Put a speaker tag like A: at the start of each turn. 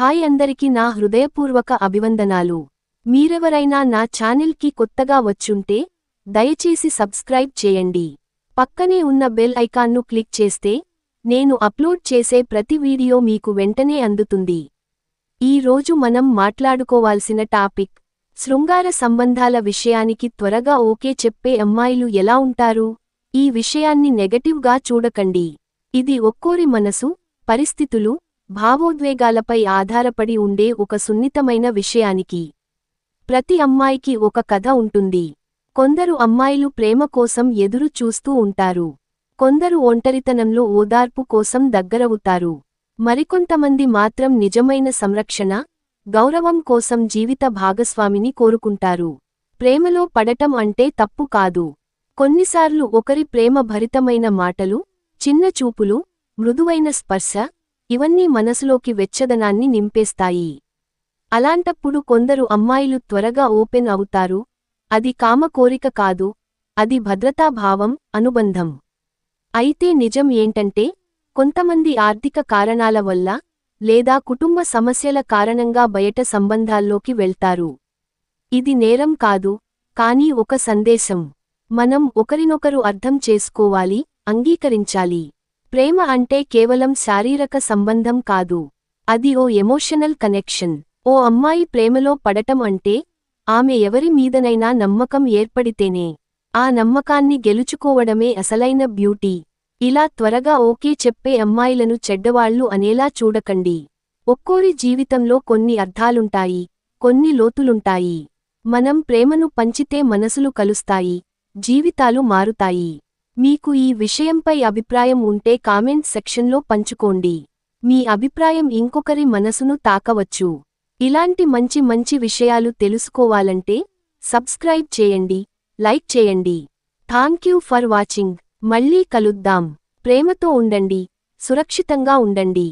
A: Hi అందరికి నా హృదయపూర్వక అభివందనాలు. మీరెవరైనా నా ఛానల్కి కొత్తగా వచ్చుంటే దయచేసి సబ్స్క్రైబ్ చేయండి. పక్కనే ఉన్న బెల్ ఐకాన్ను క్లిక్ చేస్తే నేను అప్లోడ్ చేసే ప్రతి వీడియో మీకు వెంటనే అందుతుంది. ఈ రోజు మనం మాట్లాడుకోవాల్సిన టాపిక్ శృంగార సంబంధాల విషయానికి త్వరగా ఓకే చెప్పే అమ్మాయిలు ఎలా ఉంటారు? ఈ విషయాన్ని నెగటివ్గా చూడకండి. ఇది ఒక్కోరి మనసు పరిస్థితులు భావోద్వేగాలపై ఆధారపడి ఉండే ఒక సున్నితమైన విషయానికి ప్రతి అమ్మాయికి ఒక కథ ఉంటుంది. కొందరు అమ్మాయిలు ప్రేమ కోసం ఎదురు చూస్తూ ఉంటారు. కొందరు ఒంటరితనంలో ఓదార్పు కోసం దగ్గరవుతారు. మరికొంతమంది మాత్రం నిజమైన సంరక్షణ గౌరవం కోసం జీవిత భాగస్వామిని కోరుకుంటారు. ప్రేమలో పడటం అంటే తప్పు కాదు. కొన్నిసార్లు ఒకరి ప్రేమ భరితమైన మాటలు చిన్న చూపులు మృదువైన స్పర్శ ఇవన్నీ మనసులోకి వెచ్చదనాన్ని నింపేస్తాయి. అలాంటప్పుడు కొందరు అమ్మాయిలు త్వరగా ఓపెన్ అవుతారు. అది కామ కోరిక కాదు. అది భద్రతాభావం అనుబంధం. అయితే నిజం ఏంటంటే కొంతమంది ఆర్థిక కారణాల వల్ల లేదా కుటుంబ సమస్యల కారణంగా బయట సంబంధాల్లోకి వెళ్తారు. ఇది నేరం కాదు కానీ ఒక సందేశం. మనం ఒకరినొకరు అర్థం చేసుకోవాలి అంగీకరించాలి. ప్రేమ అంటే కేవలం శారీరక సంబంధం కాదు. అది ఓ ఎమోషనల్ కనెక్షన్. ఓ అమ్మాయి ప్రేమలో పడటం అంటే ఆమె ఎవరి మీదనైనా నమ్మకం ఏర్పడితేనే. ఆ నమ్మకాన్ని గెలుచుకోవడమే అసలైన బ్యూటీ. ఇలా త్వరగా ఓకే చెప్పే అమ్మాయిలను చెడ్డవాళ్ళు అనేలా చూడకండి. ఒక్కోరి జీవితంలో కొన్ని అర్థాలుంటాయి కొన్ని లోతులుంటాయి. మనం ప్రేమను పంచితే మనసులు కలుస్తాయి జీవితాలు మారుతాయి. మీకు ఈ విషయంపై అభిప్రాయం ఉంటే కామెంట్ సెక్షన్లో పంచుకోండి. మీ అభిప్రాయం ఇంకొకరి మనసును తాకవచ్చు. ఇలాంటి మంచి మంచి విషయాలు తెలుసుకోవాలంటే సబ్స్క్రైబ్ చేయండి లైక్ చేయండి. Thank you for watching. మళ్ళీ కలుద్దాం. ప్రేమతో ఉండండి. సురక్షితంగా ఉండండి.